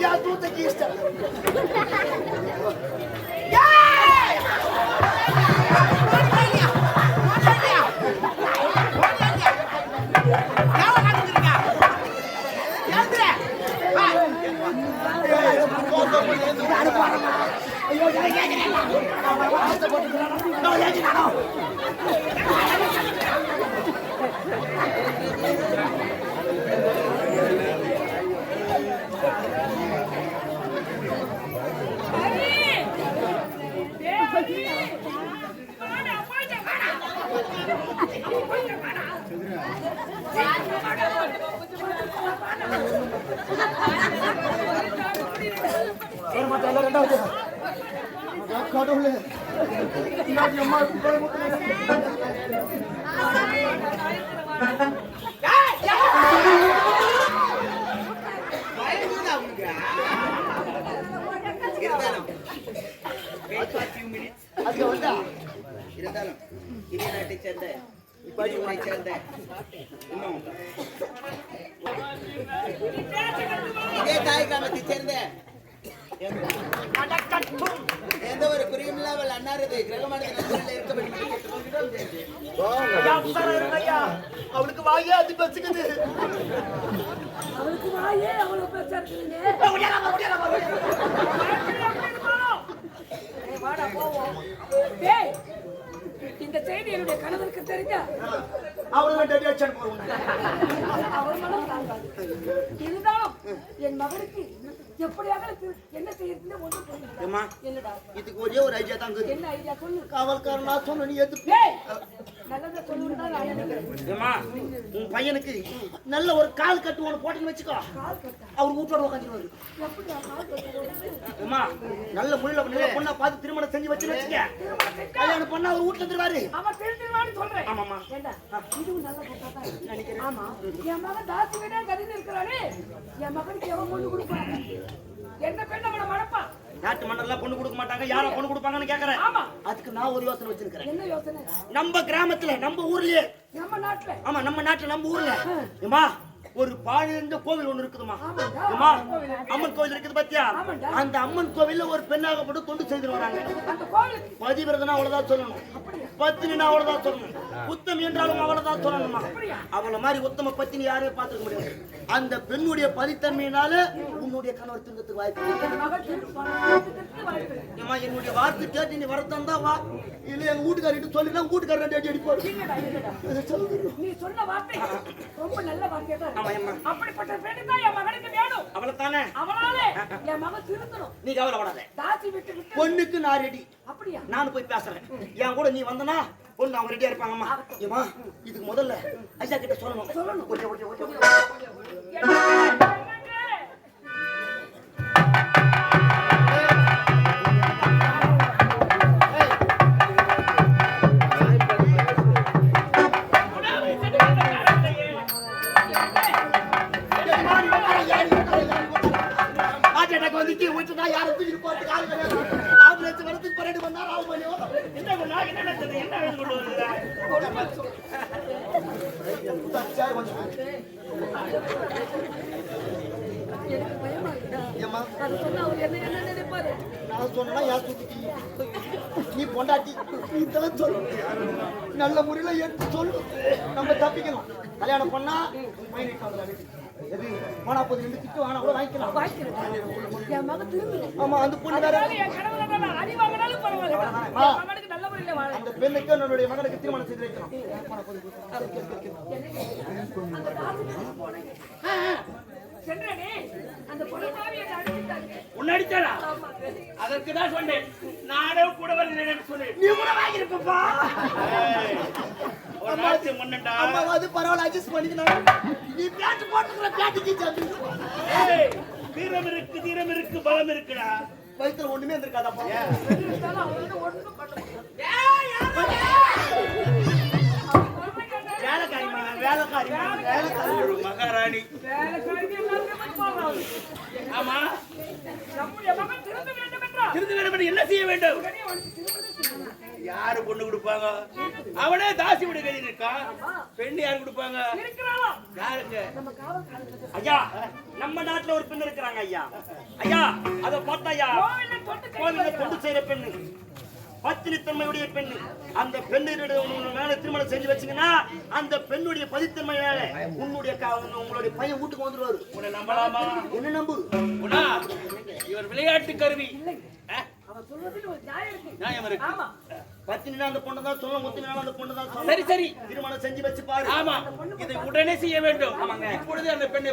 Я тут такий ще. ஐயோ இருந்தாலும் இந்திய நாட்டை சேர்ந்த இப்பாடியை சேர்ந்த இன்னும் இதே தாய் கிராமத்தை சேர்ந்த எந்த ஒரு குறியும் இல்லாமல் அன்னாரது கிரகமானது நண்பர்கள் இருக்கப்பட்டு அவளுக்கு வாயே அது பச்சுக்குது அவளுக்கு வாயே இருக்குதுங்க. ஏய், வாடா போவோம். டேய் இந்த செய்தி என்னுடைய கணவருக்கு தெரிஞ்சா? அவர் மனம் இருந்தாலும் என் மகனுக்கு எப்படியாக என்ன செய்யறதுன்னு ஒன்றும் புரியல. என்னடா? இதுக்கு ஒரே ஒரு ஐடியா தான் என்ன ஐடியா சொல்லு. காவல்காரன் சொன்ன நீ எது நினைக்கிறேன்? உன் பையனுக்கு நல்ல ஒரு கால் கட்டு ஒன்று போட்டுன்னு வச்சுக்கோ. அவர் வீட்டோட உட்காந்துருவாரு ஏம்மா நல்ல முறையில் நல்ல பொண்ணா பார்த்து திருமணம் செஞ்சு வச்சு வச்சுக்க. கல்யாணம் பண்ணா அவர் வீட்டுல ஆமாம்மா. ஏண்டா? இதுவும் நல்ல இருக்கு. ஆமா. என் மகன் தாசி வீடா கதின்னு இருக்கிறானே? என் மகனுக்கு எவன் பொண்ணு கொடுப்பான்? எந்த பெண் அவனை மணப்பான்? நாட்டு மன்னர்லாம் பொண்ணு கொடுக்க மாட்டாங்க யாரா பொண்ணு கொடுப்பாங்கன்னு கேக்குறேன். ஆமா. அதுக்கு நான் ஒரு யோசனை வச்சிருக்கிறேன். என்ன யோசனை? நம்ம கிராமத்துல நம்ம ஊர்லயே. நம்ம நாட்டுல. ஆமா நம்ம நாட்டுல நம்ம ஊர்ல. ஏமா ஒரு பாழந்த கோவில் ஒண்ணு இருக்குதுமா ஏமா அம்மன் கோவில் இருக்குது பாத்தியா. அந்த அம்மன் கோவில்ல ஒரு பெண்ணாகப்பட்டு தொண்டு செய்து வராங்க. பதிவிரதனா அவ்வளவுதான் சொல்லணும். பத்தினா அவ்வளவுதான் சொல்லணும். உத்தம் என்றாலும் அவ்வளவுதான் சொல்லணுமா? அவள மாதிரி உத்தம பத்தினி யாரையும் பார்த்துக்க முடியாது. அந்த பெண்ணுடைய பதித்தன்மையினால உன்னுடைய கணவர் திருந்தத்துக்கு வாய்ப்பு. ஏம்மா என்னுடைய வார்த்தை கேட்டு நீ வரத்தான் வா. இல்ல எங்க வீட்டுக்காரிட்டு சொல்லினா வீட்டுக்காரர் ரெண்டு அடி சொல்லுங்க. நீ சொன்ன வார்த்தை ரொம்ப நல்ல வார்த்தையா தான். அப்படிப்பட்ட பெண்ணு தான் என் மகனுக்கு வேணும். அவளைத்தானே? அவனாலே என் மகன் திருந்தணும். நீ கவலைப்படாத. தாசி விட்டு விட்டு. பொண்ணுக்கு நான் ரெடி. அப்படியா? நானும் போய் பேசுறேன். என் கூட நீ வந்தனா? பொண்ணு அவங்க ரெடியா இருப்பாங்கம்மா. ஏமா இதுக்கு முதல்ல ஐயா கிட்ட சொல்லணும். சொல்லணும். ஓகே ஓகே ஓகே அது சொன்னா அவர் என்ன என்ன நினைப்பாரு நான் சொன்னா யார் நீ பொண்டாட்டி இதெல்லாம் சொல்லு. நல்ல முறையில எடுத்து சொல்லு. நம்ம தப்பிக்கணும். கல்யாணம் பண்ணா எது? போனா போது ரெண்டு திட்டு வாங்கினா கூட வாங்கிக்கலாம். என் மகன் ஆமா அந்த பொண்ணு வேற என் நான் அடி வாங்கினாலும் பரவாயில்ல. அந்த பெண்ணுக்கு என்னுடைய மகனுக்கு திருமணம் செய்து சென்றனே. உன்னை அடிச்சாரா. அதற்கு தான் சொன்னேன். நானே கூட வரலன்னு சொன்னேன். நீ கூட வாங்கிருப்பா ஒரு நாட்டு முன்னண்டா? அம்மா வந்து பரவாயில்ல அட்ஜஸ்ட் பண்ணிக்கலாம் நீ பேட்டு போட்டுக்கிற பேட்டுக்கு ஜம்பி ஏய், தீரம் இருக்கு தீரம் இருக்கு பலம் இருக்குடா. வயித்துல ஒண்ணுமே இருந்திருக்காதப்பா. ஒண்ணும் பண்ண வேலைக்காரி ஒரு மகாராணி. ஆமா. திருந்த வேண்டும் என்று என்ன செய்ய வேண்டும். யாரு பொண்ணு கொடுப்பாங்க? அவனே தாசி விட கதி இருக்கான் பெண்ணு யாரு கொடுப்பாங்க? யாருங்க ஐயா நம்ம நாட்டுல ஒரு பெண் இருக்கிறாங்க ஐயா. ஐயா அத பார்த்தா ஐயா. கொண்டு செய்யற பெண்ணு. பத்தினித்தன்மையுடைய பெண்ணு. அந்த பெண்ணுடைய உங்க மேல திருமணம் செஞ்சு வச்சீங்கன்னா அந்த பெண்ணுடைய பதித்தன்மை மேல உன்னுடைய உங்களுடைய பையன் வீட்டுக்கு வந்துருவாரு. உன்னை நம்பலாமா? என்ன நம்பு. உனா இவர் விளையாட்டு கருவி. சரி சரி. திருமணம் செஞ்சு வச்சு பாரு. ஆமா. இதை உடனே செய்ய வேண்டும். இப்பொழுது அந்த பெண்ணை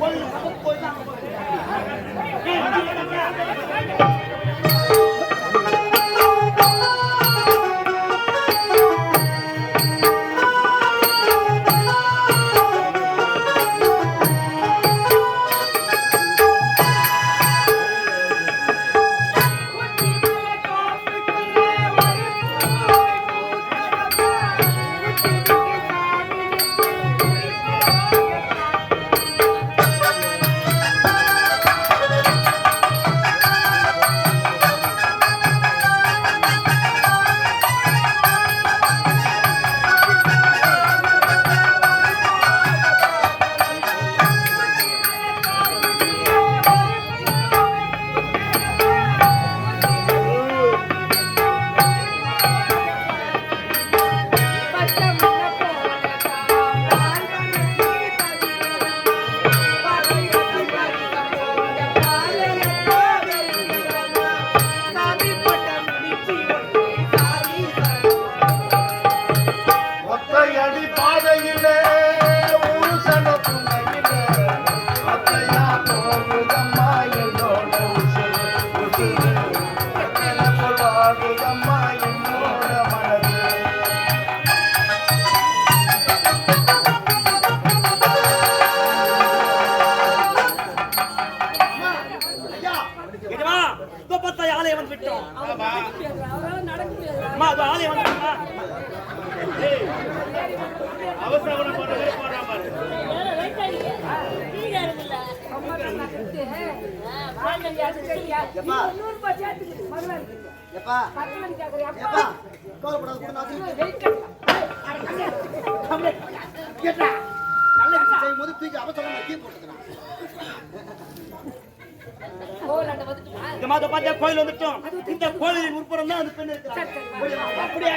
அந்த கோயில் போய். போது தூக்கி அவசரம் தீ போட்டுக்கிறான்? இந்த மாதம் பார்த்தா கோயில் வந்துட்டோம் இந்த கோயிலின் உட்புறம் தான் அந்த பெண் இருக்கிறாங்க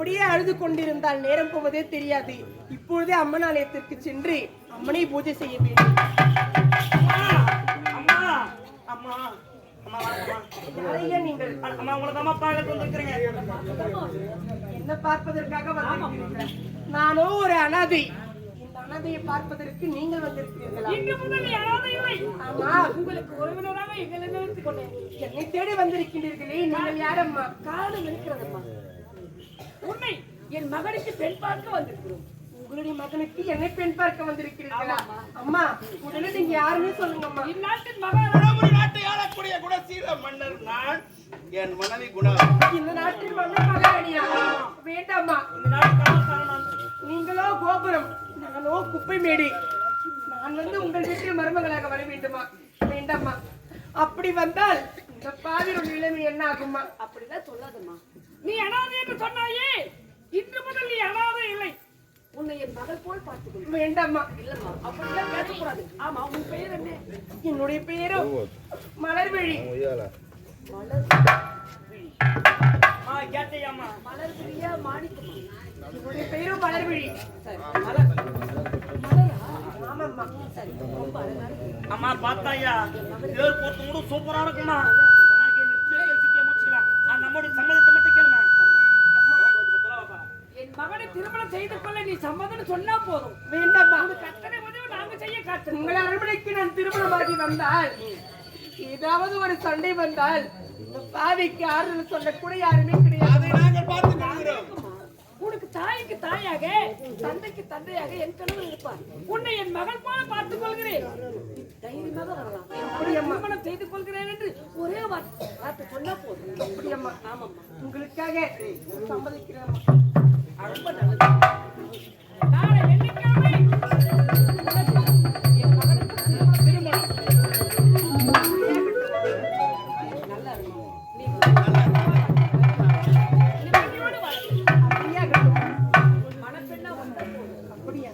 அப்படியே அழுது கொண்டிருந்தால் நேரம் போவதே தெரியாது. இப்பொழுதே அம்மன் ஆலயத்திற்கு சென்று அம்மனை பூஜை செய்ய வேண்டும். என்ன பார்ப்பதற்காக நானோ ஒரு அனாதை. இந்த அனாதையை பார்ப்பதற்கு நீங்கள் வந்திருக்கிறீர்களா? இன்று முதல் உங்களுக்கு உறவினராக எங்களை என்னை தேடி வந்திருக்கிறீர்களே நீங்கள் யாரம்மா? காரணம் இருக்கிறதம்மா உண்மை என் மகனுக்கு பெண் பார்க்க வந்திருக்கிறோம். உங்களுடைய மகனுக்கு என்னை பெண் பார்க்க வந்திருக்கிறீர்களா? அம்மா உடனே நீங்க யாருன்னு சொல்லுங்கம்மா. இந்நாட்டின் குணபுரி நாட்டை ஆளக்கூடிய குணசீல மன்னர் நான் என் மனைவி குணா. இந்த நாட்டில் மன்னர் மகாராணியா? வேண்டாம்மா. இந்த நான் நீங்களோ கோபுரம் நானோ குப்பை மேடு நான் வந்து உங்கள் வீட்டில் மருமகளாக வர வேண்டுமா? வேண்டாம்மா. அப்படி வந்தால் இந்த பாவியோட நிலைமை என்ன ஆகுமா அப்படிதான் சொல்லாதம்மா. நீ அனாதை என்று சொன்னாயே? இன்று முதல் நீ அனாதை இல்லை. உன்னை என் மகள் போல் பார்த்துக்கொள். வேண்டாம்மா இல்லம்மா அப்படிலாம் பேசக்கூடாது. ஆமா உன் பெயர் என்ன? என்னுடைய பெயரோ? மலர்விழி. ஆ கேட்டையாம்மா மலர் பிரியா மாணிக்கம்மா என்னுடைய பெயரோ மலர்விழி. சரி. மலர் ஆமாம்மா. சரி ரொம்ப அம்மா பார்த்தாயா? பேர் பொறுத்து கூட சூப்பரா இருக்குமா ஆனா, இந்த சிறிய சிறிய மூச்சுக்கலாம். ஆ, நம்மளுடைய சம்மதத்தை மட்டும் கேளுமா என் மகனை திருமணம் செய்து கொள்ள நீ சம்மதம் சொன்னா போதும். வேண்டாம்மா. உனக்கு அத்தனை உதவி நாங்க செய்ய காத்து உங்கள் அரண்மனைக்கு நான் திருமணமாகி வந்தால் ஏதாவது ஒரு சண்டை வந்தால் பாவிக்கு ஆறுதல் சொல்ல கூட யாருமே கிடையாது. உனக்கு தாய்க்கு தாயாக தந்தைக்கு தந்தையாக என் கணவர் இருப்பார். உன்னை என் மகள் போல பார்த்துக் கொள்கிறேன். தைரியமாக வரலாம். என் மகனை திருமணம் செய்து கொள்கிறேன் என்று ஒரே வார்த்தை வார்த்தை சொன்னா போதும். அப்படியம்மா. ஆமாம்மா. உங்களுக்காக சம்மதிக்கிறேன் ரொம்ப நல்லது. அப்படியா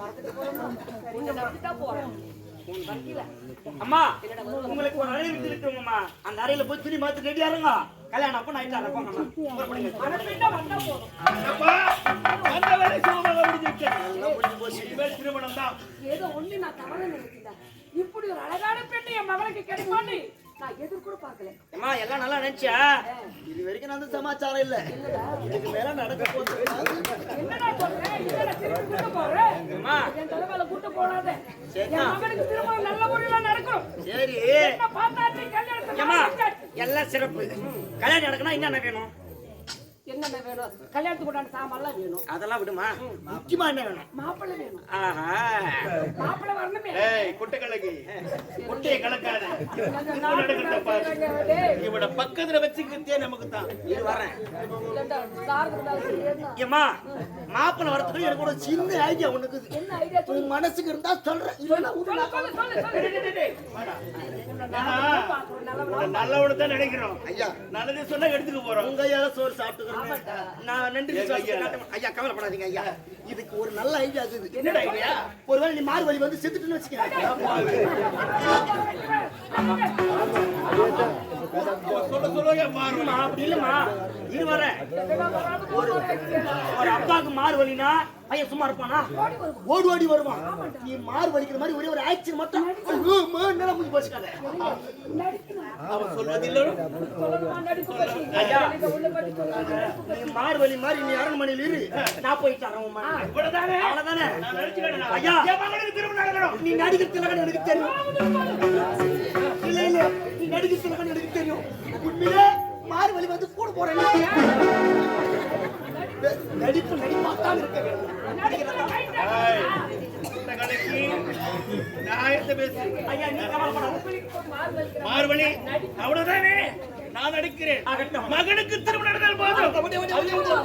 போறோம் அம்மா உங்களுக்கு ஒரு அறை இருக்குங்கம்மா அந்த அறையில போய் துணி மாத்தி ரெடியா இருங்க கல்யாணம் அப்ப முடிஞ்சிருச்சு. இனிமேல் திருமணம் தான். ஏதோ ஒண்ணு நான் தவறு நினைக்கிறேன் இப்படி ஒரு அழகான பெண்ணு என் மகளுக்கு கிடைக்கும்னு நான் எதிர்கூட பார்க்கல. அம்மா எல்லாம் நல்லா நினைச்சியா? இது வரைக்கும் அந்த சமாச்சாரம் இல்ல. இதுக்கு மேல நடக்க போகுது என்னடா சொல்றேன் இல்ல திருப்பி கூட்ட போறேன் அம்மா. என் தலைமையில கூட்ட போடாத என் மகனுக்கு திருமணம் நல்ல முறையில நடக்கும். சரி. என்ன பார்த்தாச்சு கல்யாணத்தை ஏம்மா நடந்தாச்சு. எல்லாம் சிறப்பு. கல்யாணம் நடக்கணும் என்னென்ன வேணும்? என்னென்ன வேணும்? கல்யாணத்துக்கு உண்டான சாமான்லாம் வேணும். அதெல்லாம் விடுமா? முக்கியமா என்ன வேணும்? மாப்பிள்ளை வேணும். ஆஹா. மாப்பிள்ளை வரணுமே. ஏய் குட்டை கலக்கி. குட்டையை கலக்காத. இவட பக்கத்துல வச்சுக்கிட்டே நமக்கு தான். இது வரேன். மாப்பிள்ளை வரதுக்கு எனக்கு ஒரு சின்ன ஐடியா ஒண்ணு இருக்குது. என்ன ஐடியா உன் மனசுக்கு இருந்தா சொல்றேன். இல்லைன்னா நல்லவனு தான் நினைக்கிறோம். ஐயா. நல்லது சொன்னா எடுத்துக்க போறோம். உங்க கையால சோறு சாப்பிட்டுக்கிறேன் நான் நன்றி ஐயா? ஐயா கவலைப்படாதீங்க ஐயா. இதுக்கு ஒரு நல்ல ஐடியா இருக்குது என்னடா ஐடியா ஒருவேளை நீ மாறு வழி வந்து செத்துட்டுன்னு வச்சுக்க இல்லம்மா, அப்படி இல்லம்மா ஒரு ஒரு அப்பாவுக்கு மாறு வலினா பையன் சும்மா இருப்பானா? ஓடி ஓடி வருவான். நீ மாறு வலிக்கிற மாதிரி ஒரே ஒரு ஆக்சன் மட்டும். என்னடா மூஞ்சி போச்சுக்காத. அவன் சொல்வதில்லை ஐயா நீ மாறு வலி மாதிரி நீ அரண்மனையில் இரு. நான் போய் தரேன். இவ்வளவுதானே? அவ்வளவுதானே? ஐயா. நீ நடிகர் திலகன் எனக்கு தெரியும். இல்ல இல்ல. நடிகை செல்வன் எனக்கு தெரியும் உண்மையிலே மாறு வழி வந்து கூட போறேன் நடிப்பு நடிப்பாத்தான் இருக்க வேண்டும் மார்பலி அவ்வளவுதானே நான் நடிக்கிறேன் மகனுக்கு திரும்ப நடந்தால் போதும்